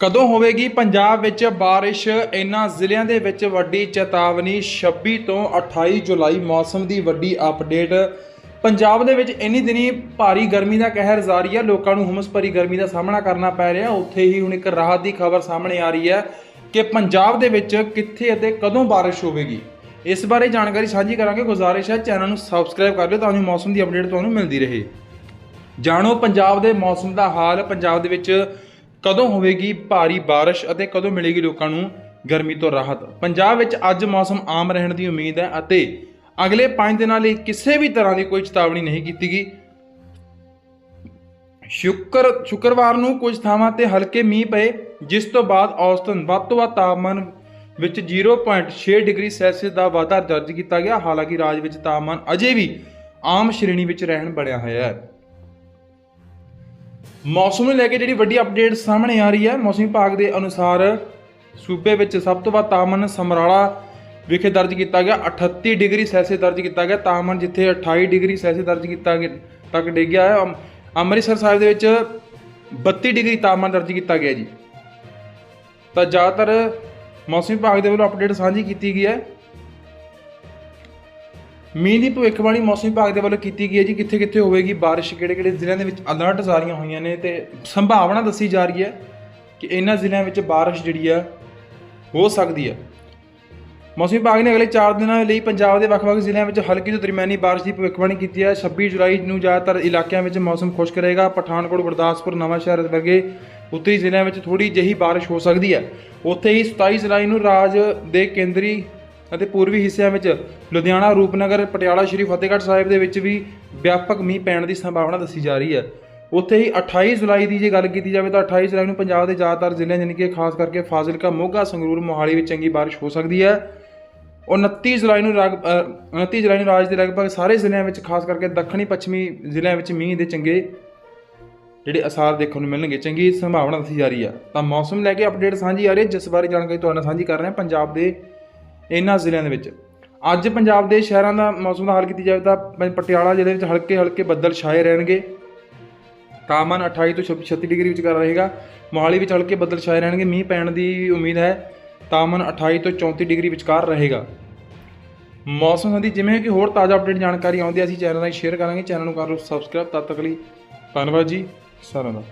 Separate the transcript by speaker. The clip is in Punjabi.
Speaker 1: ਕਦੋਂ ਹੋਵੇਗੀ? ਪੰਜਾਬ ਵਿੱਚ ਬਾਰਿਸ਼, ਇਨ੍ਹਾਂ ਜ਼ਿਲ੍ਹਿਆਂ ਦੇ ਵਿੱਚ ਵੱਡੀ ਚੇਤਾਵਨੀ 26 ਤੋਂ 28 ਜੁਲਾਈ ਮੌਸਮ ਦੀ ਵੱਡੀ ਅਪਡੇਟ। ਪੰਜਾਬ ਦੇ ਵਿੱਚ ਇੰਨੀ ਦਿਨੀ ਭਾਰੀ ਗਰਮੀ ਦਾ ਕਹਿਰ ਜਾਰੀ ਹੈ ਲੋਕਾਂ ਨੂੰ ਹੁਮਸ ਭਰੀ ਗਰਮੀ ਦਾ ਸਾਹਮਣਾ ਕਰਨਾ ਪੈ ਰਿਹਾ। ਉੱਥੇ ਹੀ ਹੁਣ ਇੱਕ ਰਾਹਤ ਦੀ ਖਬਰ ਸਾਹਮਣੇ ਆ ਰਹੀ ਹੈ ਕਿ ਪੰਜਾਬ ਦੇ ਵਿੱਚ ਕਿੱਥੇ ਅਤੇ ਕਦੋਂ ਬਾਰਿਸ਼ ਹੋਵੇਗੀ? ਇਸ ਬਾਰੇ ਜਾਣਕਾਰੀ ਸਾਂਝੀ ਕਰਾਂਗੇ। ਗੁਜ਼ਾਰਿਸ਼ ਹੈ, ਚੈਨਲ ਨੂੰ ਸਬਸਕ੍ਰਾਈਬ ਕਰ ਲਿਓ ਤਾਂ ਜੋ ਮੌਸਮ ਦੀ ਅਪਡੇਟ ਤੁਹਾਨੂੰ ਮਿਲਦੀ ਰਹੇ। ਜਾਣੋ, ਪੰਜਾਬ ਦੇ ਮੌਸਮ ਦਾ ਹਾਲ। ਪੰਜਾਬ ਦੇ ਵਿੱਚ ਕਦੋਂ ਹੋਵੇਗੀ ਭਾਰੀ ਬਾਰਿਸ਼ ਅਤੇ ਕਦੋਂ ਮਿਲੇਗੀ ਲੋਕਾਂ ਨੂੰ ਗਰਮੀ ਤੋਂ ਰਾਹਤ? ਪੰਜਾਬ ਵਿੱਚ ਅੱਜ ਮੌਸਮ ਆਮ ਰਹਿਣ ਦੀ ਉਮੀਦ ਹੈ ਅਤੇ ਅਗਲੇ 5 ਦਿਨਾਂ ਲਈ ਕਿਸੇ ਵੀ ਤਰ੍ਹਾਂ ਦੀ ਕੋਈ ਚੇਤਾਵਨੀ ਨਹੀਂ ਕੀਤੀ ਗਈ। ਸ਼ੁੱਕਰ, ਸ਼ੁੱਕਰਵਾਰ ਨੂੰ ਕੁਝ ਥਾਵਾਂ ਤੇ ਹਲਕੇ ਮੀਂਹ ਪਏ, ਜਿਸ ਤੋਂ ਬਾਅਦ ਔਸਤਨ ਵੱਧ ਤੋਂ ਵੱਧ ਤਾਪਮਾਨ ਵਿੱਚ 0.6 ਡਿਗਰੀ ਸੈਲਸੀਅਸ ਦਾ ਵਾਧਾ ਦਰਜ ਕੀਤਾ ਗਿਆ। ਹਾਲਾਂਕਿ ਰਾਜ ਵਿੱਚ ਤਾਪਮਾਨ ਅਜੇ ਵੀ ਆਮ ਸ਼੍ਰੇਣੀ ਵਿੱਚ ਰਹਿਣ ਬਣਿਆ ਹੋਇਆ ਹੈ। ਮੌਸਮ ਨੂੰ ਲੈ ਕੇ ਜਿਹੜੀ ਵੱਡੀ ਅਪਡੇਟ ਸਾਹਮਣੇ ਆ ਰਹੀ ਹੈ, ਮੌਸਮ ਵਿਭਾਗ ਦੇ ਅਨੁਸਾਰ ਸੂਬੇ ਵਿੱਚ ਸਭ ਤੋਂ ਵੱਧ ਤਾਪਮਾਨ ਸਮਰਾਲਾ ਵਿਖੇ ਦਰਜ ਕੀਤਾ ਗਿਆ 38 ਡਿਗਰੀ ਸੈਲਸੀਅਸ ਦਰਜ ਕੀਤਾ ਗਿਆ, ਤਾਪਮਾਨ ਜਿੱਥੇ 28 ਡਿਗਰੀ ਸੈਲਸੀਅਸ ਦਰਜ ਕੀਤਾ ਗਿਆ, ਤੱਕ ਡਿੱਗਿਆ ਹੈ। ਅਮ- ਅੰਮ੍ਰਿਤਸਰ ਸਾਹਿਬ ਦੇ ਵਿੱਚ 32 ਡਿਗਰੀ ਤਾਪਮਾਨ ਦਰਜ ਕੀਤਾ ਗਿਆ ਜੀ। ਤਾਂ ਜ਼ਿਆਦਾਤਰ ਮੌਸਮ ਵਿਭਾਗ ਦੇ ਵੱਲੋਂ ਅਪਡੇਟ ਸਾਂਝੀ ਕੀਤੀ ਗਈ ਹੈ। ਮੀਂਹ ਦੀ ਭਵਿੱਖਬਾਣੀ ਮੌਸਮ ਵਿਭਾਗ ਦੇ ਵੱਲੋਂ ਕੀਤੀ ਗਈ ਹੈ ਜੀ। ਕਿੱਥੇ ਕਿੱਥੇ ਹੋਵੇਗੀ? ਬਾਰਿਸ਼ ਕਿਹੜੇ ਕਿਹੜੇ ਜ਼ਿਲ੍ਹਿਆਂ ਦੇ ਵਿੱਚ ਅਲਰਟ ਜਾਰੀਆਂ ਹੋਈਆਂ ਨੇ ਤੇ ਸੰਭਾਵਨਾ ਦੱਸੀ ਜਾ ਰਹੀ ਹੈ ਕਿ ਇਹਨਾਂ ਜ਼ਿਲ੍ਹਿਆਂ ਵਿੱਚ ਬਾਰਿਸ਼ ਜਿਹੜੀ ਆ, ਹੋ ਸਕਦੀ ਹੈ ਮੌਸਮ ਵਿਭਾਗ ਨੇ ਅਗਲੇ 4 ਦਿਨਾਂ ਲਈ ਪੰਜਾਬ ਦੇ ਵੱਖ-ਵੱਖ ਜ਼ਿਲ੍ਹਿਆਂ ਵਿੱਚ ਹਲਕੀ ਤੋਂ ਦਰਮਿਆਨੀ ਬਾਰਿਸ਼ ਦੀ ਭਵਿੱਖਬਾਣੀ ਕੀਤੀ ਹੈ। 26 ਜੁਲਾਈ ਨੂੰ ਜ਼ਿਆਦਾਤਰ ਇਲਾਕਿਆਂ ਵਿੱਚ ਮੌਸਮ ਖੁਸ਼ਕ ਰਹੇਗਾ। ਪਠਾਨਕੋਟ, ਗੁਰਦਾਸਪੁਰ ਨਵਾਂਸ਼ਹਿਰ ਵਰਗੇ ਉੱਤਰੀ ਜ਼ਿਲ੍ਹਿਆਂ ਵਿੱਚ ਥੋੜੀ ਜਿਹੀ ਬਾਰਿਸ਼ ਹੋ ਸਕਦੀ ਹੈ। ਉੱਥੇ ਹੀ 27 ਜੁਲਾਈ ਨੂੰ ਰਾਜ ਦੇ ਕੇਂਦਰੀ ਅਤੇ ਪੂਰਬੀ ਹਿੱਸਿਆਂ ਵਿੱਚ ਲੁਧਿਆਣਾ ਰੂਪਨਗਰ ਪਟਿਆਲਾ ਸ਼੍ਰੀ ਫਤਿਹਗੜ੍ਹ ਸਾਹਿਬ ਦੇ ਵਿੱਚ ਵੀ ਵਿਆਪਕ ਮੀਂਹ ਪੈਣ ਦੀ ਸੰਭਾਵਨਾ ਦੱਸੀ ਜਾ ਰਹੀ ਹੈ। ਉੱਥੇ ਹੀ 28 ਜੁਲਾਈ ਦੀ ਜੇ ਗੱਲ ਕੀਤੀ ਜਾਵੇ ਤਾਂ 28 ਜੁਲਾਈ ਨੂੰ ਪੰਜਾਬ ਦੇ ਜ਼ਿਆਦਾਤਰ ਜ਼ਿਲ੍ਹਿਆਂ ਯਾਨੀ ਕਿ ਖਾਸ ਕਰਕੇ ਫਾਜ਼ਿਲਕਾ ਮੋਗਾ ਸੰਗਰੂਰ ਮੋਹਾਲੀ ਵਿੱਚ ਚੰਗੀ ਬਾਰਿਸ਼ ਹੋ ਸਕਦੀ ਹੈ। 29 ਜੁਲਾਈ ਨੂੰ ਰਾਗ- ਅ, 29 ਜੁਲਾਈ ਨੂੰ ਰਾਜ ਦੇ ਲਗਭਗ ਸਾਰੇ ਜ਼ਿਲ੍ਹਿਆਂ ਵਿੱਚ ਖਾਸ ਕਰਕੇ ਦੱਖਣੀ ਪੱਛਮੀ ਜ਼ਿਲ੍ਹਿਆਂ ਵਿੱਚ ਮੀਂਹ ਦੇ ਚੰਗੇ ਜਿਹੜੇ ਅਸਾਰ ਦੇਖਣ ਨੂੰ ਮਿਲਣਗੇ ਚੰਗੀ ਸੰਭਾਵਨਾ ਦੱਸੀ ਜਾ ਰਹੀ ਹੈ। ਤਾਂ ਮੌਸਮ ਲੈ ਕੇ ਅਪਡੇਟ ਸਾਂਝੀ ਆ ਰਹੀ ਹੈ। ਜਿਸ ਬਾਰੇ ਜਾਣਕਾਰੀ ਤੁਹਾਡੇ ਨਾਲ ਸਾਂਝੀ ਕਰ ਰਹੇ ਹਾਂ। ਪੰਜਾਬ ਦੇ ਇਹਨਾਂ ਜ਼ਿਲ੍ਹਿਆਂ ਦੇ ਵਿੱਚ। ਅੱਜ ਪੰਜਾਬ ਦੇ ਸ਼ਹਿਰਾਂ ਦਾ ਮੌਸਮ ਦਾ ਹਾਲ ਕੀਤੀ ਜਾਵੇ ਤਾਂ ਪਟਿਆਲਾ ਜ਼ਿਲ੍ਹੇ ਵਿੱਚ ਹਲਕੇ ਹਲਕੇ ਬੱਦਲ ਛਾਏ ਰਹਿਣਗੇ। ਤਾਪਮਾਨ 28 ਤੋਂ 26 36 ਡਿਗਰੀ ਵਿਚਕਾਰ ਰਹੇਗਾ। ਮੋਹਾਲੀ ਵਿੱਚ ਹਲਕੇ ਬੱਦਲ ਛਾਏ ਰਹਿਣਗੇ। ਮੀਂਹ ਪੈਣ ਦੀ ਉਮੀਦ ਹੈ। ਤਾਪਮਾਨ 28 ਤੋਂ 34 ਡਿਗਰੀ ਵਿਚਕਾਰ ਰਹੇਗਾ। ਮੌਸਮ ਸੰਬੰਧੀ ਜਿਵੇਂ ਕਿ ਹੋਰ ਤਾਜ਼ਾ ਅਪਡੇਟ ਜਾਣਕਾਰੀ ਆਉਂਦੀ ਹੈ, ਅਸੀਂ ਚੈਨਲ ਨਾਲ ਸ਼ੇਅਰ ਕਰਾਂਗੇ। ਚੈਨਲ ਨੂੰ ਕਰ ਲਓ ਸਬਸਕ੍ਰਾਈਬ। ਤਦ ਤੱਕ ਲਈ ਧੰਨਵਾਦ ਜੀ। ਸਾਰਿਆਂ ਦਾ।